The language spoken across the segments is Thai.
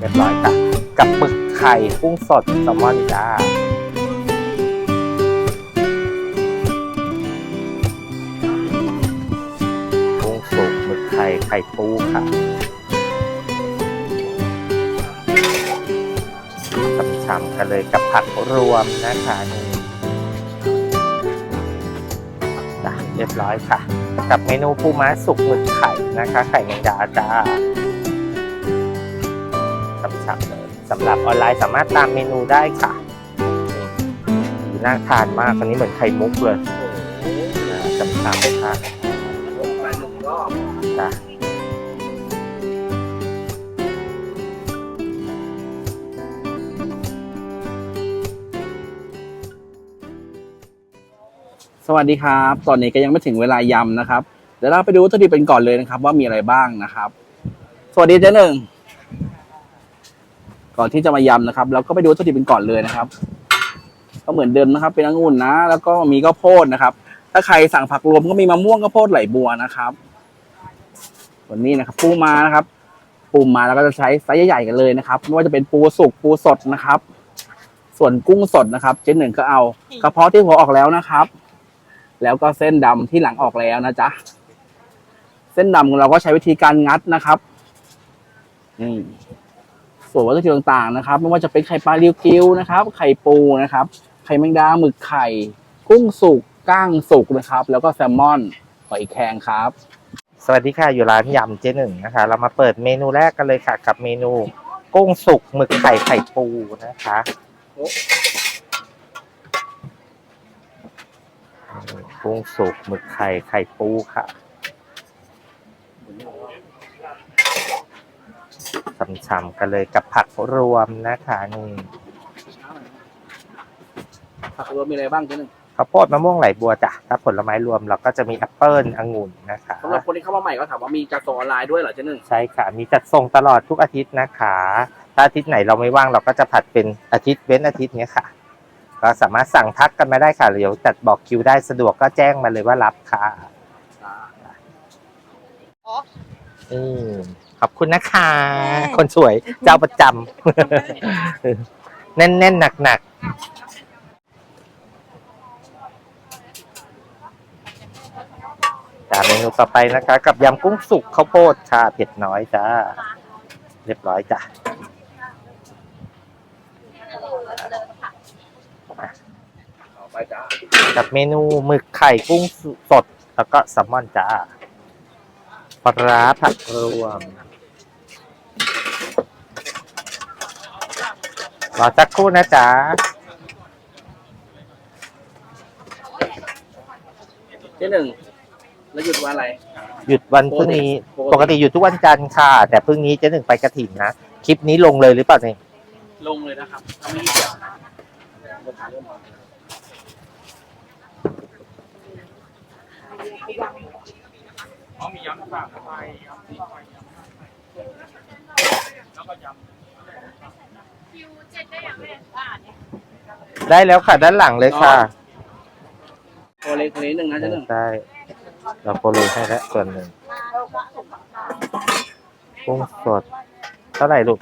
เรียบร้อยค่ะกับหมึกไข่กุ้งสดแซลมอนจ้ากุ้งสุกหมึกไข่ไข่ปูค่ะฉ่ำๆกันเลยกับผักรวมนะคะนี่จ้ะเรียบร้อยค่ะ กับเมนูปูม้าสุกหมึกไข่นะคะ ไข่แมงดาจ้า ฉ่ำๆเลยสำหรับออนไลน์สามารถตามเมนูได้ค่ะนี่น่าทานมากอันนี้เหมือนไข่มุกเลยนะฉ่ำๆค่ะไปหรอบจ้ะสวัสดีครับ ตอนนี้ก็ยังไม่ถึงเวลายำนะครับ เดี๋ยวเราไปดูวัตถุดิบเป็นก่อนเลยนะครับ ว่ามีอะไรบ้างนะครับ สวัสดีเจ๊หนึ่ง ก่อนที่จะมายำนะครับเราก็ไปดูวัตถุดิบเป็นก่อนเลยนะครับ ก็เหมือนเดิมนะครับ เป็นองุ่นนะ แล้วก็มีข้าวโพดนะครับ ถ้าใครสั่งผักรวมก็มีมะม่วงข้าวโพดไหลบัวนะครับส่วนนี้นะครับ ปูมานะครับ ปูมาแล้วก็จะใช้ไซส์ใหญ่ๆกันเลยนะครับไม่ว่าจะเป็นปูสุกปูสดนะครับ ส่วนกุ้งสดนะครับ เจ๊หนึ่งก็เอากระเพาะที่หัวออกแล้วนะครับ แล้วก็เส้นดำที่หลังออกแล้วนะจ๊ะเส้นดำเราก็ใช้วิธีการงัดนะครับนี่ ส่วนวัตถุดิบต่างๆนะครับ ไม่ว่าจะเป็นไข่ปลาริวกิวนะครับ ไข่ปูนะครับ ไข่แมงดาหมึกไข่ กุ้งสุกก้างสุกนะครับ แล้วก็แซลมอนหอยแครงครับ สวัสดีค่ะอยู่ร้านยำเจ๊หนึ่งนะคะ เรามาเปิดเมนูแรกกันเลยค่ะ กับเมนูกุ้งสุกหมึกไข่ไข่ปูนะคะกุ้งสุกหมึกไข่ไข่ปูค่ะ ช่ำๆกันเลยกับผักรวมนะคะนี่ผักรวมมีอะไรบ้างเจ๊หนึ่งข้าวโพดมะม่วงไหลบัวจ้ะถ้าผลไม้รวมเราก็จะมีแอปเปิลองุ่นนะคะสำหรับคนที่เข้ามาใหม่ก็ถามว่ามีจัดส่งออนไลน์ด้วยเหรอเจ๊หนึ่งใช่ค่ะ มีจัดส่งตลอดทุกอาทิตย์นะคะ ถ้าอาทิตย์ไหนเราไม่ว่างเราก็จะผัดเป็นอาทิตย์เว้นอาทิตย์เนี้ยค่ะ ก็สามารถสั่งทักกันมาได้ค่ะเดี๋ยวจัดบอกคิวได้สะดวกก็แจ้งมาเลยว่ารับค่ะอืม ขอบคุณนะคะ คนสวยเจ้าประจำแน่นๆหนักๆจ้าเมนูต่อไปนะคะ กับยำกุ้งสุกข้าวโพดค่ะเผ็ดน้อยจ้า เรียบร้อยจ้ะต่อไปจ้ากับเมนูหมึกไข่กุ้งสด แล้วก็แซลมอนจ้าปลาร้าผักรวม รอสักครู่นะจ๊ะเจ๊หนึ่งแล้วหยุดวันอะไร หยุดวันพรุ่งนี้ปปกกติติหยุดทุกวันจันทร์ค่ะ แต่พรุ่งนี้เจ๊หนึ่งไปกระถิ่นนะ คลิปนี้ลงเลยหรือเปล่าเนี่ยลงเลยนะครับทำไม่เกี่ยวลูกค้าเริ่มมาอ๋อมียำสามไฟยำสี่ไฟยำห้าไฟแล้วก็ยำคิวเจ็ด ได้ยังไงอ่าเนี่ยได้แล้วค่ะ ด้านหลังเลยค่ะโอเล็กคนนี้หนึ่งนะเจ๊หนึ่งได้เราโปรโลให้แล้วส่วนหนึ่งกุ้งสด เท่าไหร่ลูก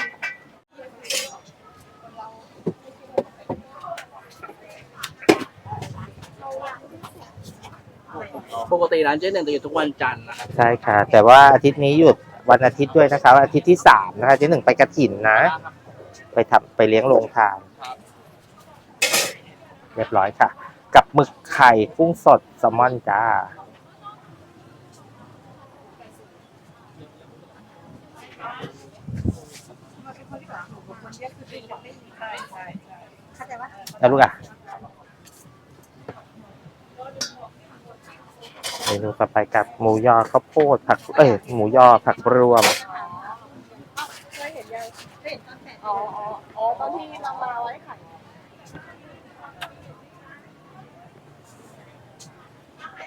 ปกติร้านเจ๊หนึ่งจะอยู่ทุกวันจันทร์นะครับใช่ค่ะ แต่ว่าอาทิตย์นี้หยุดวันอาทิตย์ด้วยนะคะ อาทิตย์ที่สามนะคะเจ๊หนึ่งไปกระถิ่นนะ ไปทำไปเลี้ยงโรงทานเรียบร้อยค่ะ กับหมึกไข่กุ้งสดแซลมอนจ้าแล้วลูกอะเมนูต่อไปกับหมูยอข้าวโพดผัก เอ้ยหมูยอผักรวม เคยเห็นยังเคยเห็นต อ๋ออ๋ออ๋อตอนที่เรามาไว้ขาย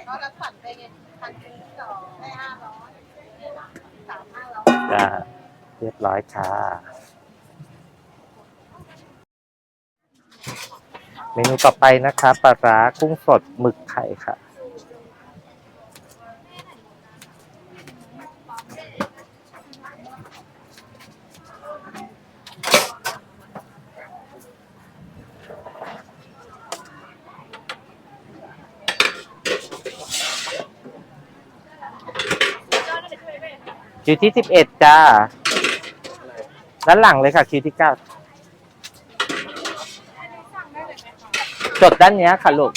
ก็รับฝันไปไงพันหนึ่งสองได้ห้าร้อยสามห้าร้อยจ้าเรียบร้อยค่ะเมนูต่อไปนะคะปลาร้ากุ้งสดหมึกไข่ค่ะ คิวที่สิบเอ็ดจ้า ด้านหลังเลยค่ะคิวที่เก้าจดด้านเนี้ยค่ะลูก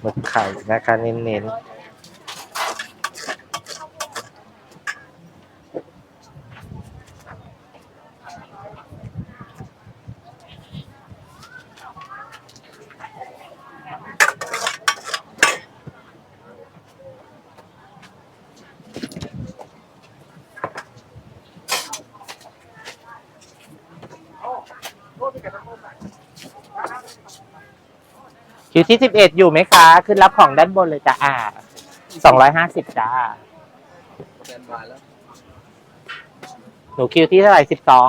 หมึกไข่นะคะเน้นๆ คิวที่สิบเอ็ดอยู่ไหมคะ ขึ้นรับของด้านบนเลยจ้าอ่าสองร้อยห้าสิบจ้าหนูคิวที่เท่าไหร่สิบสอง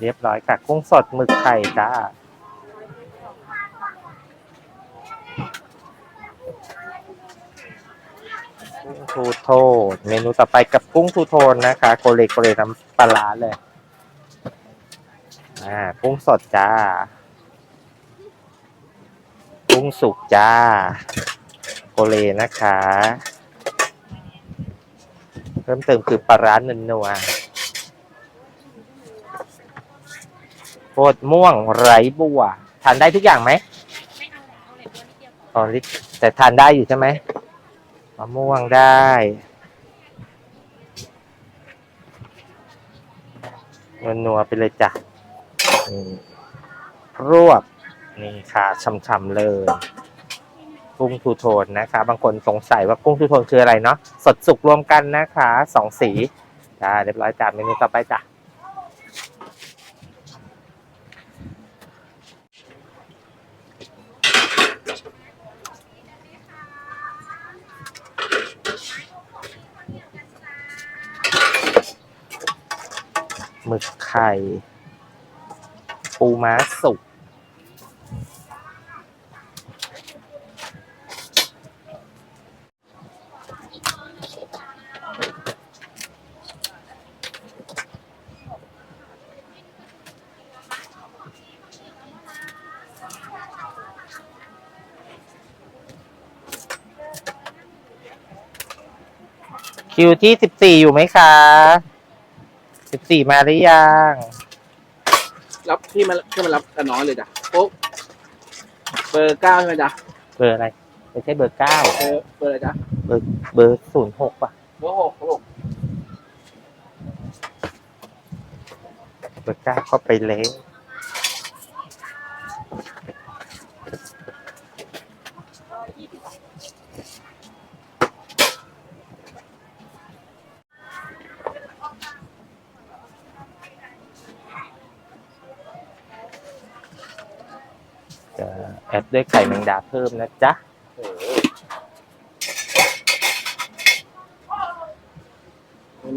เรียบร้อยค่ะกุ้งสดหมึกไข่จ้ากุ้งทูโทนเมนูต่อไปกับกุ้งทูโทนนะคะ โกเลโกเลน้ำปลาร้าเลย อ่า กุ้งสดจ้า กุ้งสุกจ้าโกเลนะคะ เพิ่มเติมคือปลาร้านันนัวโคตรม่วงไร้บัว ทานได้ทุกอย่างไหมตอนนี้แต่ทานได้อยู่ใช่ไหมมะม่วงได้นัวนัวๆไปเลยจ้ะนี่รวบ นี่ค่ะช่ำๆเลย กุ้งทูโทนนะคะ บางคนสงสัยว่ากุ้งทูโทนคืออะไรเนาะสดสุกรวมกันนะคะสองสีจ้าเรียบร้อยจ้าเมนูต่อไปจ้ะหมึกไข่ ปูม้าสุก คิวที่สิบสี่อยู่ไหมคะสิบสี่มาหรือยังรับที่มาที่มารับกันน้อยเลยจ้ะโป๊กเบอร์เก้าใช่ไหมจ๊ะเบอร์อะไรไม่ใช่เบอร์เก้าเบอร์เบอร์อะไรจ๊ะเบอร์เบอร์ศูนย์หกป่ะเบอร์หกครับผมเบอร์เก้าเข้าไปเล้งจะ แอดด้วยไข่แมงดาเพิ่มนะจ๊ะ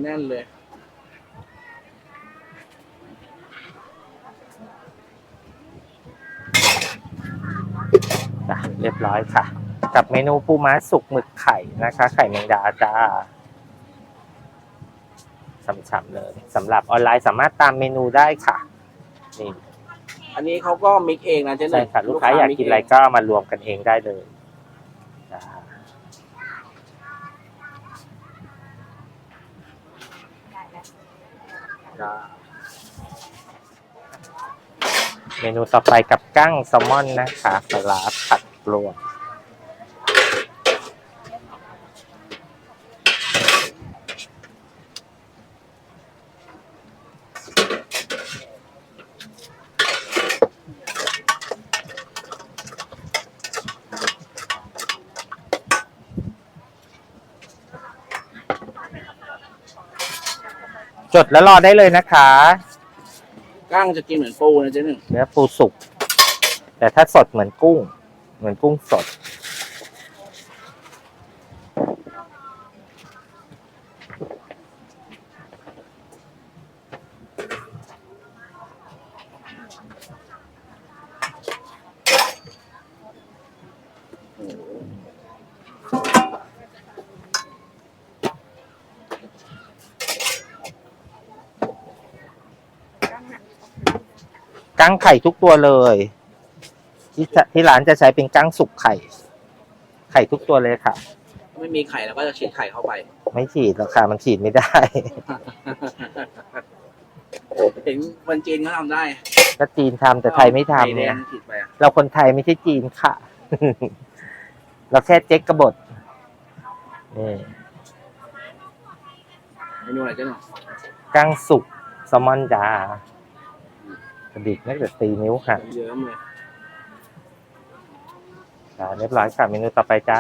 แน่นๆเลยจ้ะเรียบร้อยค่ะ กับเมนูปูม้าสุกหมึกไข่นะคะ ไข่แมงดาจ้าฉ่ำๆเลยสำหรับออนไลน์สามารถตามเมนูได้ค่ะ นี่ อันนี้เขาก็มิกเองนะเจ๊หใช่นึ่งค่ะลูกค้าอยากกินอะไรก็มารวมกันเองได้เลยจ้าจ้าเมนูต่อไปกับกั้งแซลมอนนะคะปลาร้าผัดรวม ดแล้วรอได้เลยนะคะก้างจะกินเหมือนปูนะเจ๊หนึ่งเนื้อปูสุก แต่ถ้าสดเหมือนกุ้ง เหมือนกุ้งสด กั้งไข่ทุกตัวเลยที่จะที่ร้านจะใช้เป็นกั้งสุกไข่ ไข่ทุกตัวเลยค่ะ ไม่มีไข่เราก็จะฉีดไข่เข้าไป ไม่ฉีดหรอกค่ะมันฉีดไม่ได้ เห็นคนจีนเขาทำได้ก็จีนทำแต่ไทยไม่ทำข่แดเนี่ยงฉีดไปอะเราคนไทยไม่ใช่จีนค่ะ เราแค่เจ๊กกระบดนี่เมนูอะไรเจ๊หน่อยกั้งสุกแซลมอนจ้า กระดิกนักแต่ตีนิ้วค่ะเยิ้มๆเลยจ้าเรียบร้อยค่ะเมนูต่อไปจ้า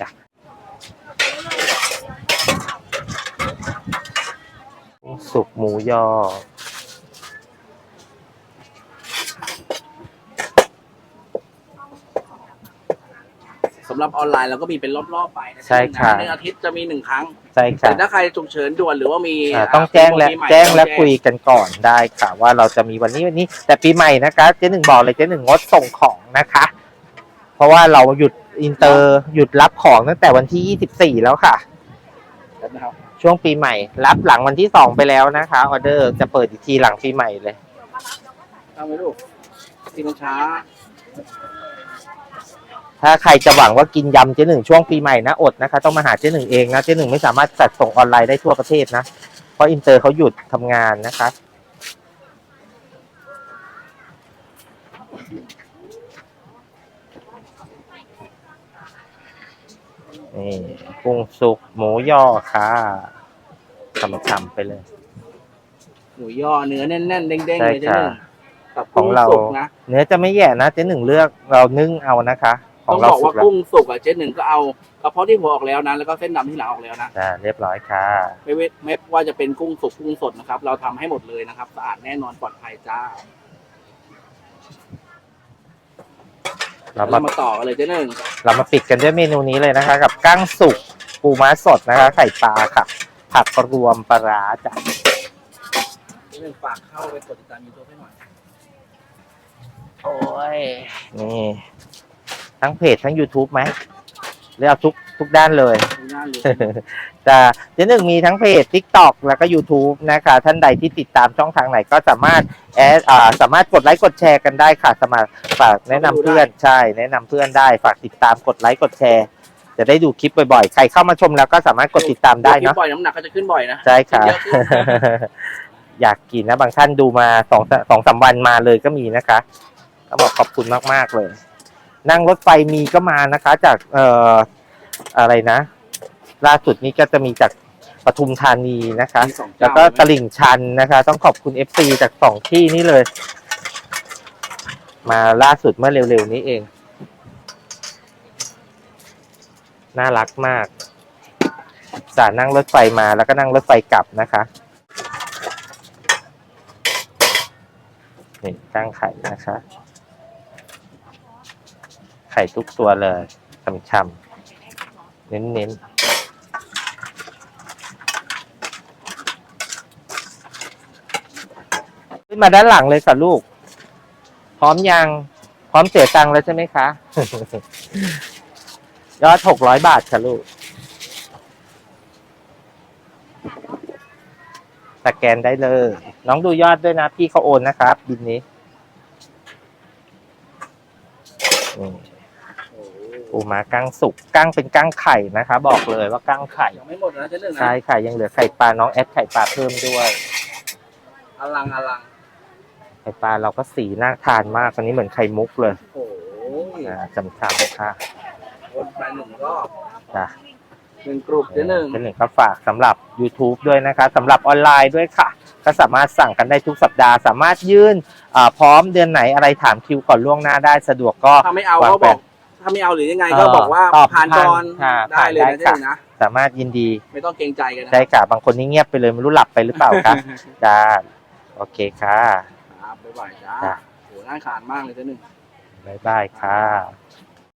จ้ะกุ้งสุกหมูยอำหรับออนไลน์เราก็มีเป็นรอบๆไปนะใช่ค่ะในอาทิตย์จะมีหนึ่งครั้ง ใช่ค่ะแต่ถ้าใครฉุกเฉินด่วนหรือว่ามีอ่าต้องแจ้งและปีใหม่แจ้งและต้องคุยกันก่อนได้ค่ะว่าเราจะมีวันนี้วันนี้ แต่ปีใหม่นะคะเจ๊หนึ่งบอกเลยเจ๊หนึ่งงดส่งของนะคะ เพราะว่าเราหยุดอินเตอร์หยุดรับของตั้งแต่วันที่ 24 แล้วค่ะ นะครับช่วงปีใหม่ รับหลังวันที่ 2 ไปแล้วนะคะออเดอร์จะเปิดอีกทีหลังปีใหม่เลย ทำไหมลูกที่มันช้า ถ้าใครจะหวังว่ากินยำเจ๊หนึ่งช่วงปีใหม่นะอดนะคะ ต้องมาหาเจ๊หนึ่งเองนะเจ๊หนึ่งไม่สามารถจัดส่งออนไลน์ได้ทั่วประเทศนะ เพราะอินเตอร์เขาหยุดทำงานนะคะ นี่กุ้งสุกหมูยอค่ะทำฉ่ำๆไปเลย หมูย่อเนื้อแน่นๆเด้งๆใช่เลยเจ๊หค่ะนึ่งกับของกุ้งเรา สุกนะ เนื้อจะไม่แย่นะเจ๊หนึ่งเลือกเรานึ่งเอานะคะข ต้อองงเราบอกสุว่ากแล้วกุ้งสุกอะเจ๊หนึ่งก็เอากระเพาะที่หัวออกแล้วนะแล้วก็เส้นดำที่หลังออกแล้วนะจ้าเรียบร้อยค่ะ ไม่เว้นไม่ว่าจะเป็นกุ้งสุกกุ้งสดนะครับ เราทำให้หมดเลยนะครับสะอาดแน่นอนปลอดภัยจ้าเราเรามามาต่อกันเลยเจ๊หนึ่งเรามาปิดกันด้วยเมนูนี้เลยนะคะ กับกั้งสุกปูม้าสดนะคะ ไข่ปลาค่ะ ผักรวมปลาร้าจ้ะเจ๊หนึ่งฝากเข้าไปกดติดตามยูทูบให้หน่อยโอ้ยนี่ ทั้งเพจทั้ง YouTube ไหมหรือเอาทุกทุกด้านเลยดูหน้าเลยจะเจ๊หนึ่งมีทั้งเพจ TikTok แล้วก็ YouTube นะคะ ท่านใดที่ติดตามช่องทางไหนก็สามารถแอดอ่าสามารถกดไลค์กดแชร์กันได้ค่ะ สมัครฝากแนะนำเพื่อนใช่ แนะนำเพื่อนได้ฝากติดตามกดไลค์กดแชร์ จะได้ดูคลิปบ่อยๆ ใครเข้ามาชมแล้วก็สามารถกดติดตามได้คลิเนาะปบ่อยน้ำหนักก็จะขึ้นบ่อยนะ ใช่ค่ะ เยอะขึ้น อยากกินนะ บางท่านดูมาสองสองสามวันมาเลยก็มีนะคะ ก็บอกขอบคุณมาก ๆ เลย นั่งรถไฟมีก็มานะคะ จากเอ่ออะไรนะ ล่าสุดนี้ก็จะมีจากปทุมธานีนะคะ มีสองแล้วเจ้าก็ใช่ตไหมลิ่งชันนะคะ ต้องขอบคุณ FC จากสองที่นี้เลย มาล่าสุดเมื่อเร็วๆนี้เอง น่ารักมาก สารนั่งรถไฟมาแล้วก็นั่งรถไฟกลับนะคะนี่ตั้งไข่นะคะไข่ทุกตัวเลยช่ำๆเน้นๆขึ้นมาด้านหลังเลยค่ะลูก พร้อมยัง พร้อมเสียตังค์แล้วใช่ไหมคะ ยอดหกร้อยบาทค่ะลูก สแกนได้เลย น้องดูยอดด้วยนะ พี่เขาโอนนะครับ บินนี้ โอ้โห ปู ม้ากั้งสุกกั้งเป็นกั้งไข่นะคะ บอกเลยว่ากั้งไข่ยังไม่หมดนะเจ๊หนึ่งนะใช่ค่ะยังเหลือไข่ปลาน้องแอดไข่ปลาเพิ่มด้วยอลังอลังไข่ปลาเราก็สีน่าทานมากอันนี้เหมือนไข่มุกเลยโอ้โหอ่าจำๆค่ะวนไปหนึ่งรอบจ้ะ หนึ่งกลุ่มเจ๊หนึ่งเป็นหนึ่งก็ฝากสำหรับ YouTube ด้วยนะคะสำหรับออนไลน์ด้วยค่ะ ก็สามารถสั่งกันได้ทุกสัปดาห์ สามารถยื่นอ่าพร้อมเดือนไหนอะไรถามคิวก่อนล่วงหน้าได้สะดวกก็ถ้าไม่เอาวางก็แผบอนก ถ้าไม่เอาหรือยังไงก็เออบอกว่าตอบผ่านก่อนผ่านได้เลยผ่านนะได้เจ๊หค่ะนึ่งนะ สามารถยินดีไม่ต้องเกรงใจกันนะใช่ค่ะบางคนนี่เงียบไปเลยไม่รู้หลับไปหรือเปล่าคะจ้าโอเคค่ะครับบ๊ายบายจ้าจ้ะโหน่าขานมากเลยเจ๊หนึ่ง บ๊ายบายค่ะ